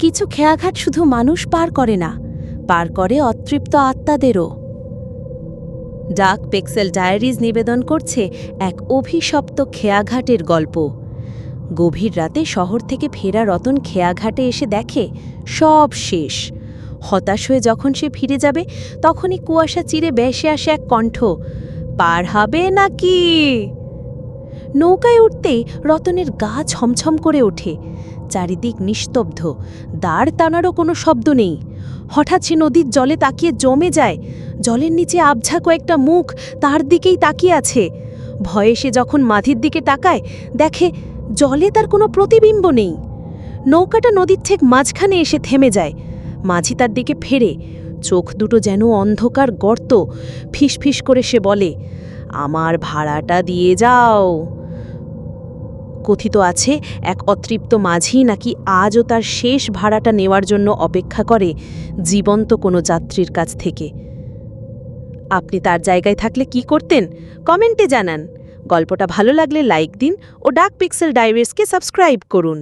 কিছু খেয়াঘাট শুধু মানুষ পার করে না, পার করে অতৃপ্ত আত্মাদেরও। ডাক পেক্সেল ডায়েরিজ নিবেদন করছে এক অভিশপ্ত খেয়াঘাটের গল্প। গভীর রাতে শহর থেকে ফেরা রতন খেয়াঘাটে এসে দেখে, সব শেষ। হতাশ হয়ে যখন সে ফিরে যাবে, তখনই কুয়াশা চিরে বেসে আসে এক কণ্ঠ, পার হবে নাকি? নৌকায় উঠতেই রতনের গা ছমছম করে ওঠে। চারিদিক নিস্তব্ধ। দাঁড় টানারও কোনো শব্দ নেই। হঠাৎ সে নদীর জলে তাকিয়ে জমে যায়। জলের নিচে আবঝা কয়েকটা মুখ তার দিকেই তাকিয়ে আছে। ভয়ে সে যখন মাঝির দিকে তাকায়, দেখে জলে তার কোনো প্রতিবিম্ব নেই। নৌকাটা নদীর ঠিক মাঝখানে এসে থেমে যায়। মাঝি তার দিকে ফেরে। চোখ দুটো যেন অন্ধকার গর্ত। ফিসফিস করে সে বলে আমার ভাড়াটা দিয়ে যাও। কথিত আছে, এক অতৃপ্ত মাঝি নাকি আজও তার শেষ ভাড়াটা নেওয়ার জন্য অপেক্ষা করে জীবন্ত কোনো যাত্রীর কাছ থেকে। আপনি তার জায়গায় থাকলে কি করতেন? কমেন্টে জানান। গল্পটা ভালো লাগলে লাইক দিন ও ডাক পিক্সেল ডাইরেসকে সাবস্ক্রাইব করুন।